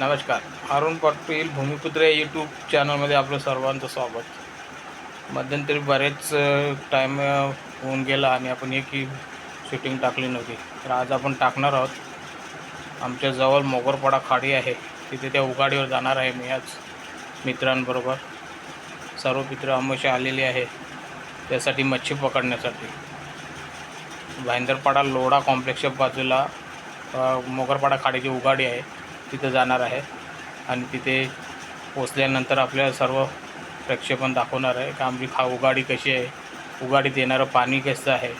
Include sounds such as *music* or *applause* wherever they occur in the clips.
नमस्कार. अरुण पाटील भूमिपुत्र यूट्यूब चॅनलमध्ये आपलं सर्वांचं स्वागत. मध्यंतरी बरेच टाईम होऊन गेला आणि आपण एकही शूटिंग टाकली नव्हती. तर आज आपण टाकणार आहोत. आमच्या जवळ मोगरपाडा खाडी आहे. तिथे त्या उगाडीवर जाणार आहे मी आज मित्रांबरोबर. सर्व मित्र अमोशा आलेले आहे त्यासाठी मच्छी पकडण्यासाठी. भाईंदरपाडा लोढा कॉम्प्लेक्सच्या बाजूला मोगरपाडा खाडीची उगाडी आहे. तिथं जाणार आहे. आणि तिथे पोचल्यानंतर आपल्याला सर्व प्रक्षेपण दाखवणार आहे. का आमची खा उगाडी कशी आहे? उगाडीत येणारं पाणी कसं आहे?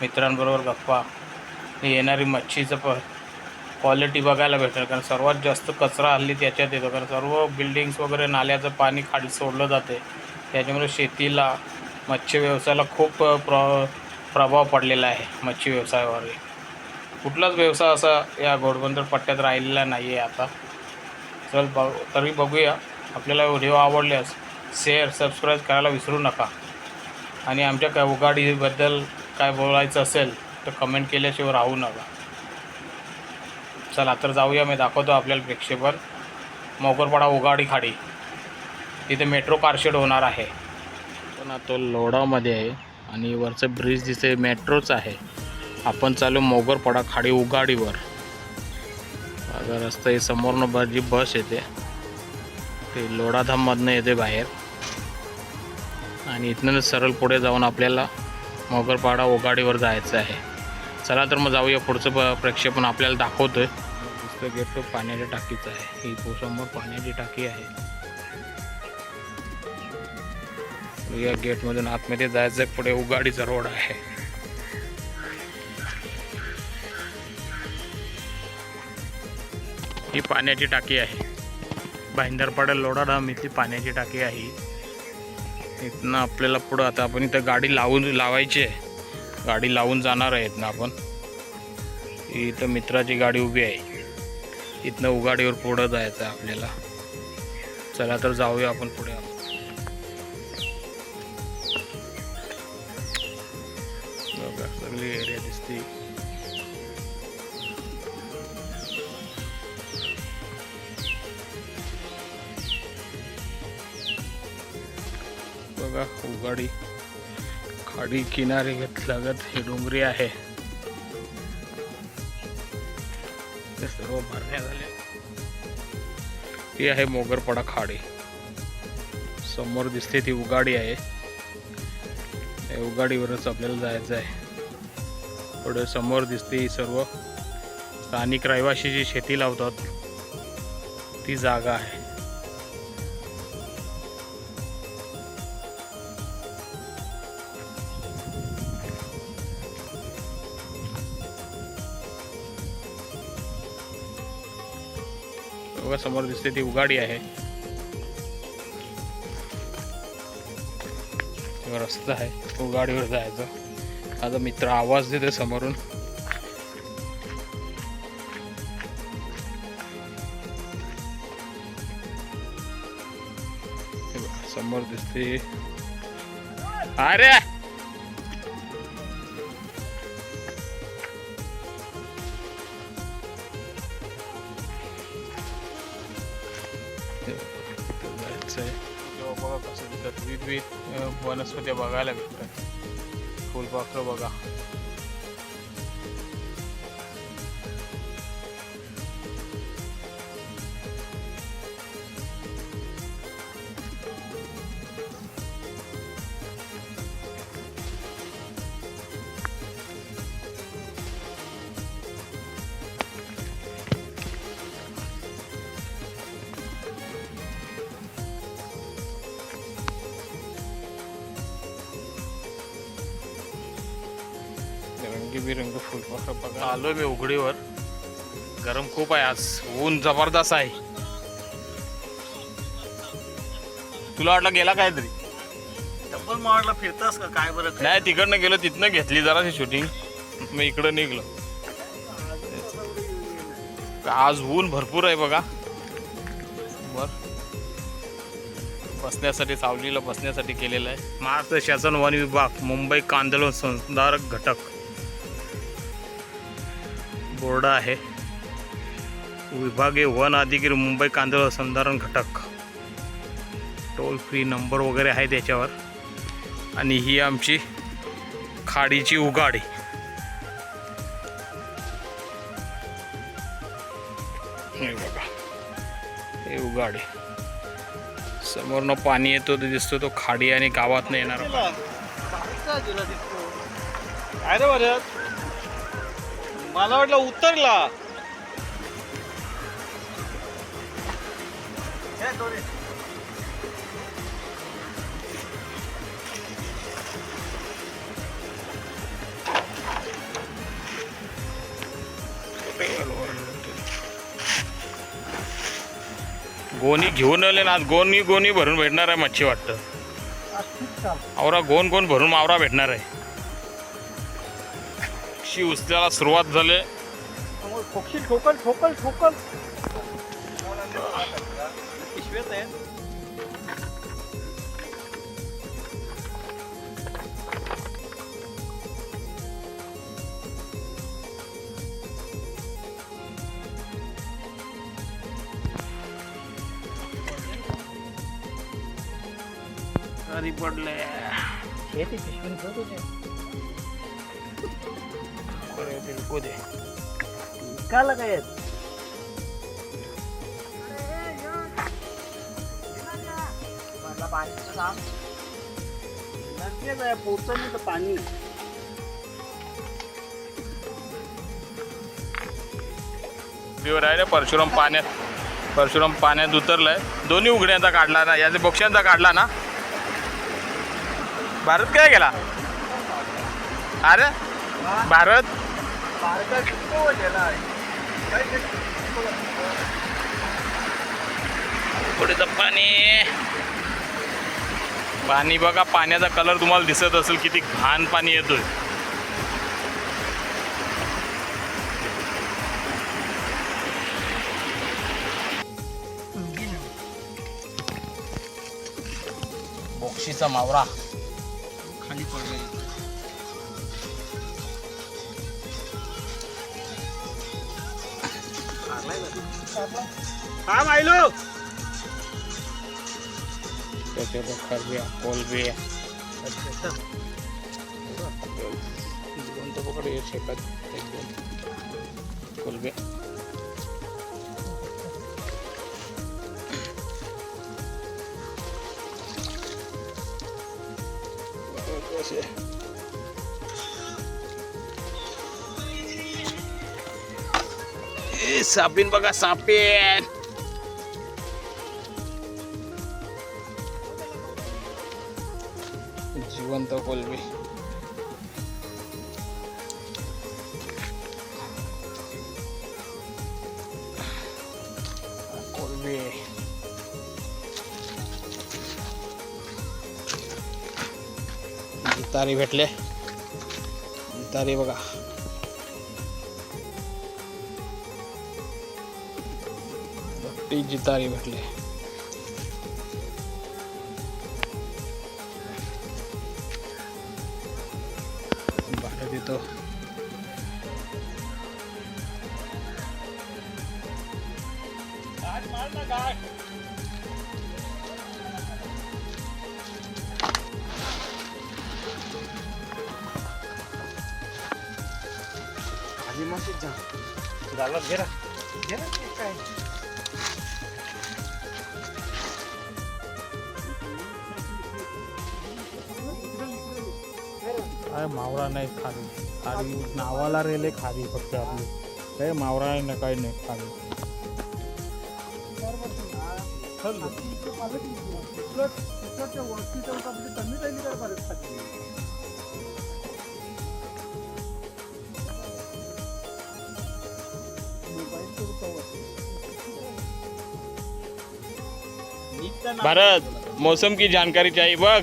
मित्रांबरोबर गप्पा. येणारी मच्छीचं प क्वालिटी बघायला भेटेल. कारण सर्वात जास्त कचरा हल्ली त्याच्यात येतो. कारण सर्व बिल्डिंग्स वगैरे नाल्याचं पाणी खाली सोडलं जाते. त्याच्यामुळे शेतीला मत्स्य व्यवसायाला खूप प्र प्रभाव पडलेला आहे मच्छी व्यवसायावर कुठलाच व्यवसाय असा या घोडबंदर पट्ट्यात राहिलेला नाही आहे आता. चल ब तरी बघूया. आपल्याला व्हिडिओ आवडल्यास शेअर सबस्क्राईब करायला विसरू नका. आणि आमच्या काय उघाडीबद्दल काय बोलायचं असेल तर कमेंट केल्याशिवाय राहू नका. चला तर जाऊया मी दाखवतो आपल्याला प्रेक्षेपण मोगरपाडा उघाडी खाडी. तिथे मेट्रो कारशेड होणार आहे. पण तो लोडामध्ये आहे आणि वरचं ब्रिज दिसते मेट्रोच आहे. आपण चालू मोगरपाडा खाडी उगाडीवर. माझा रस्ता हे समोरनं जी बस येते. ते लोढाधाममधनं येते बाहेर. आणि इथनं सरळ पुढे जाऊन आपल्याला मोगरपाडा उघाडीवर जायचं आहे. चला तर मग जाऊया पुढचं प प्रक्षेपण आपल्याला दाखवतो पुस्तक गेट पाण्याच्या टाकीचं आहे. ही समोर पाण्याची टाकी आहे. या गेटमधून आतमध्ये जायचं आहे, पुढे उगाडीचा रोड आहे. ही पाण्याची टाकी आहे. भाईंदरपाडा लोढा डाम इथली पाण्याची टाकी आहे. इथनं आपल्याला पुढं आता आपण इथं गाडी लावून लावायची आहे. गाडी लावून जाणार आहे इथनं आपण. इथं मित्राची गाडी उभी आहे. इथनं उगाडीवर पुढं जायचं आपल्याला. चला तर जाऊया आपण पुढे. वाडी किनारी लागत हे डोंगरी आहे. ते सर्व भरण्या झाले ही आहे मोगरपाडा खाडी. समोर दिसते ती उगाडी आहे. उगाडीवरच आपल्याला जायचं आहे. पुढे समोर दिसते ही सर्व स्थानिक रहिवाशी जी शेती लावतात ती जागा आहे. समोर दिसते ती उगाडी आहे. रस्ता आहे. उगाडीवर जायचं. माझा मित्र आवाज देते समोरून. समोर दिसते. अरे! ते बघायला भेटतात फुलपाखरं बघा. रंगीबिरंग फुलपाखरं बघा आलोय मी उघडीवर. गरम खूप आहे आज. ऊन जबरदस्त आहे. तुला वाटलं गेला काय तरी डब्बल मावळला फिरतास का? काय बरं? नाही तिकडनं गेलो तिथनं घेतली जराशी शूटिंग मग इकडं निघलो. आज ऊन भरपूर आहे बघा. बर. बसण्यासाठी सावलीला बसण्यासाठी केलेलं आहे. महाराष्ट्र शासन वन विभाग मुंबई कांदळवन संधारक घटक. कोरडा आहे. विभागीय वन अधिकारी मुंबई कांदळ संधारण घटक. टोल फ्री नंबर वगैरे आहे त्याच्यावर. आणि ही आमची खाडीची उगाडी. हे बघा. हे उगाडी. समोरनं पाणी येतो तो दिसतो तो खाडी आणि गावातनं येणार. बरं मला वाटलं उतरला. गोणी घेऊन आले ना आज गोणी गोणी भरून भेटणार आहे मच्छी वाटतं. आवरा गोन गोन भरून मावरा भेटणार आहे. शी उचल्याला सुरुवात झाली. ठोकशील ठोकल ठोकल ठोकल. पिशव्यात आहे तरी पडले दे काला काय पोचलं तर पाणी प्युअर आहे ना परशुराम पाण्यात परशुराम पाण्यात उतरलाय. दोन्ही उघड्यांचा काढला ना याचे बोक्ष्यांचा काढला ना. भारत काय गेला? अरे भारत? पुढे पाणी. पाणी बघा पाण्याचा कलर तुम्हाला दिसत असेल किती घाण पाणी येतोय. बोक्षीचा मावरा. खाली पडलं हा मायलो त्याच्यावर खरबे कोलबे दोन तर पकड ये शेतात एक दोन कोलबे कसे ए सापीन बघा सापेन जिवंत कोलबी कोलबी जितारी भेटले जितारी बघा मोठी जितारी भेटले भाडं देतो खाली माशीत जा झाला घेरा घेरा ते काय काय मावळा नाही खाली. खावी नावाला रेले खाली फक्त आपली. काय मावळा नाही ना काही नाही खाली. भारत मौसम की जानकारी चाहिए बघ।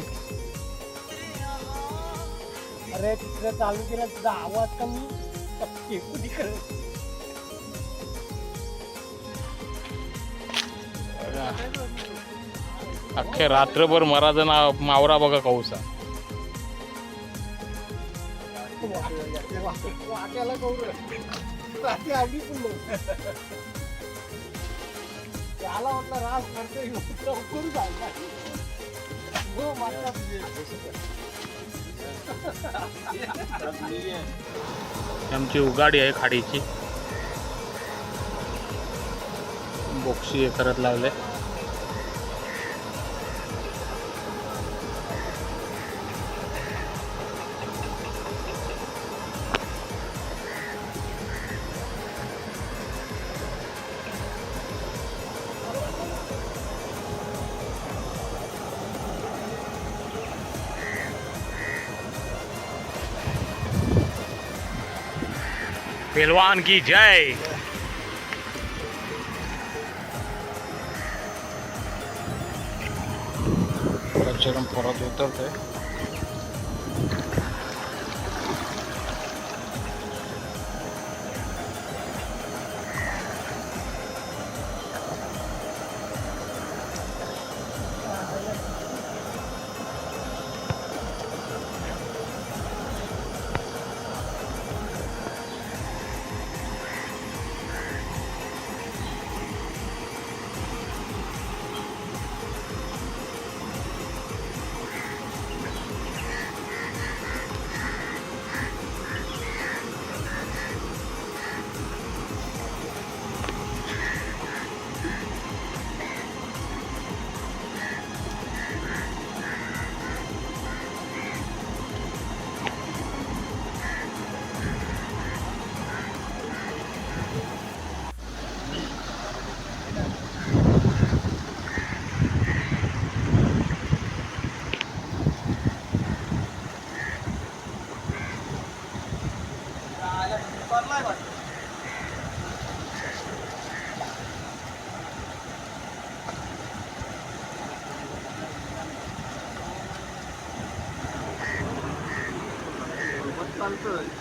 अरे तिकडे चालू केला तुझा आवाज कमी. फेकू तिकडे अख्खे रात्रभर मराचा ना मावरा बघा कौसा. वाट्याला कौर रात्री पुन्हा करते हो माझ्या *laughs* आमची उगाडी आहे खाडीची. बोक्षी हे करत लावले. पेलवान की जय। परत उतरते। 三四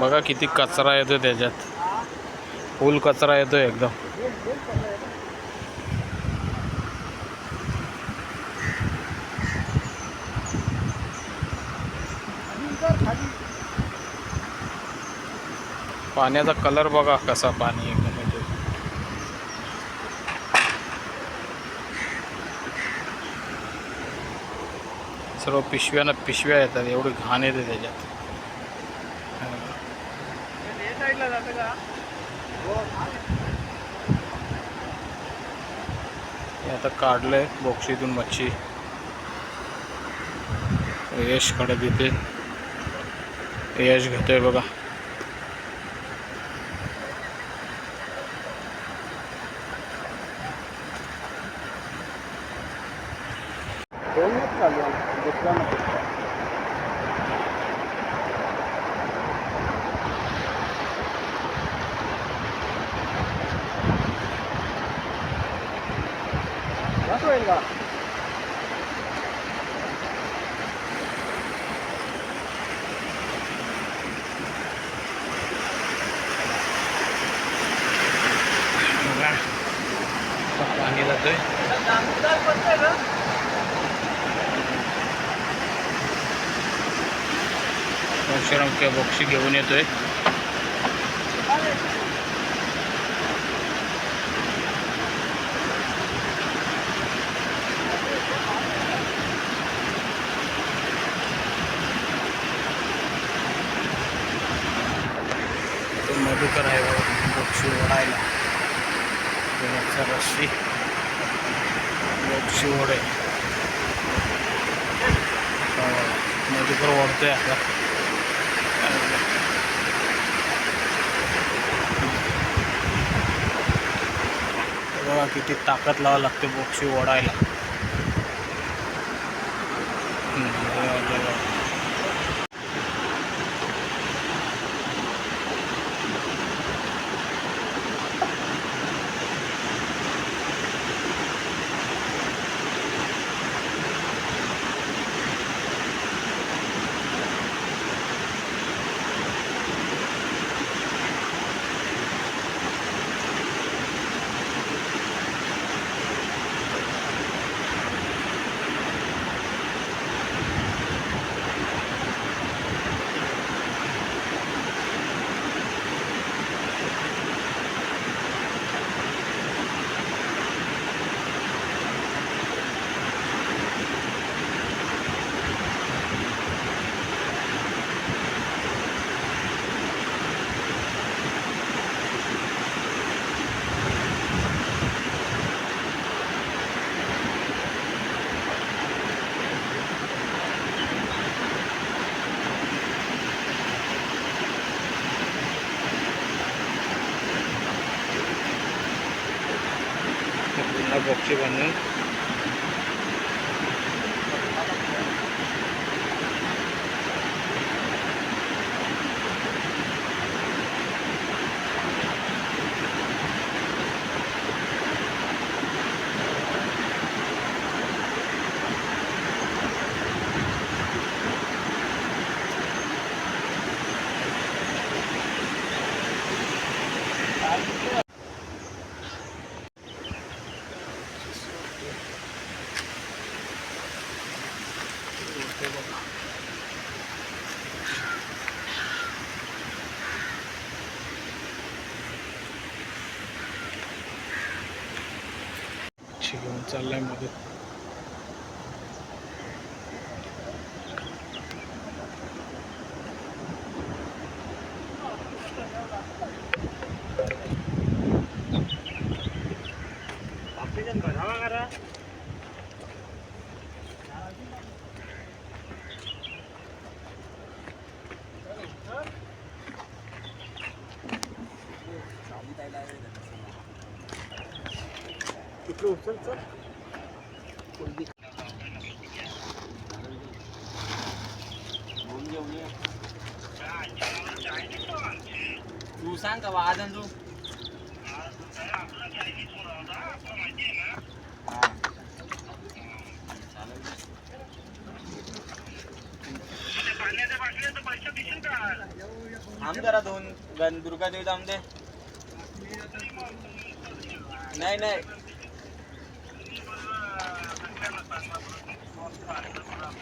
बघा किती कचरा येतो त्याच्यात. फुल कचरा येतो एकदम. पाण्याचा कलर बघा कसा पाणी एकदम म्हणजे सर्व पिशव्यानं पिशव्या येतात एवढी घाण येते त्याच्यात. आता काढलंय बोक्षीतून मच्छी. यशकडे तिथे यश घेतोय बघा दोनच चालू आहे. दुसरा नाही. जास्त होईल का बघा पाणी जातोय. परशुराम किंवा बक्षी घेऊन येतोय. नदी पण ओढतोय आता बघा किती ताकद लावा लागते पक्षी ओढायला 먹지 않는 घेऊन चाललाय मध्ये तू सांग का वादन तू? आम जरा दोन गण दुर्गा देवी आम दे. नाही नाही.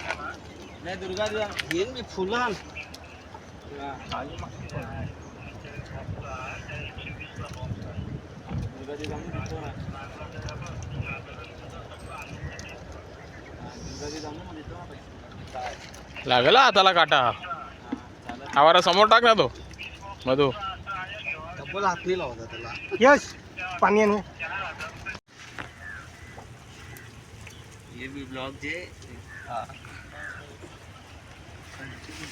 नाही दुर्गा देवी घेईन मी फुलं. दुर्गा देवी. हा. लागला हाताला काटा. आवारा समोर टाक ना तो मधू डबल हात नाही लावता त्याला यश पाणी आणू ये भी ब्लॉग जे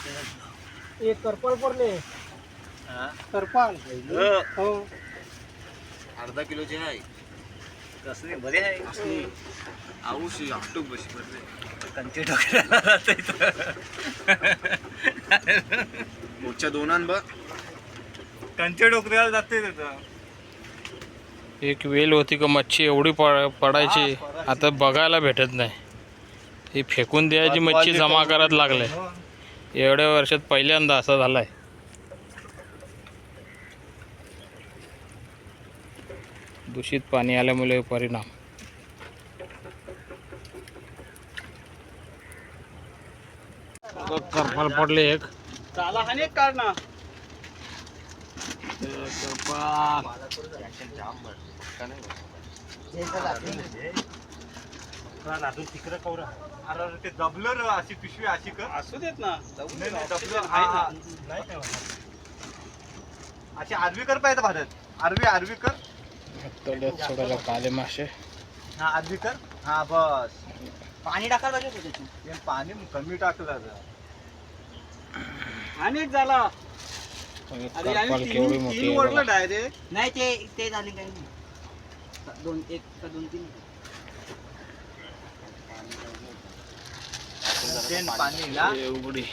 एक करपाल पडले. करपाल. हो. अर्धा किलोचे आहे. कसले? बरे आहे. हाटूक बशी पडले. कंचे डोक्याला जाते पुढच्या दोनान बघ. कंचे डोकऱ्याला जाते तिथं एक वेल होती का मच्छी एवढी पड पडायची आता बघायला भेटत नाही. ही फेकून द्यायची मच्छी जमा करत लागले. एवढ्या वर्षात पहिल्यांदा असा झालाय. दूषित पाणी आल्यामुळे परिणाम. करपाल पडले एक. चाला हा नाही काढ ना करपाल तिकडे कवरा अरे ते दबलं र अशी पिशवी अशी कर. असू देत ना. नाही, नाही, दबलं हा, हा. नाही काय अशी आरवी कर पाहिजे भारत आरवी आरवी कर. सोडायला काले मासे. हा आरवी कर. हा बस. पाणी टाकायला पाहिजे होतं त्याच्यात. ते पाणी कमी टाकलं आणि एक झाला. आणि अरे तीन मोठी तीन आहे. डायरेक्ट नाही ते ते झाले काही नाही. दोन एक का दोन तीन पाणी ना हे उघडी.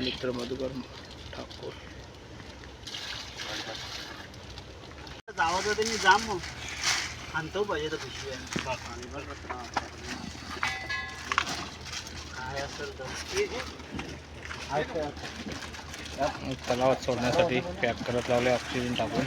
मित्र मधुकर ठाकूर. गावात होते मी जाम मग. आणतो पाहिजे तर पिशवी काय असेल तर. तलावात सोडण्यासाठी पॅक करत लावले ऑक्सिजन टाकून.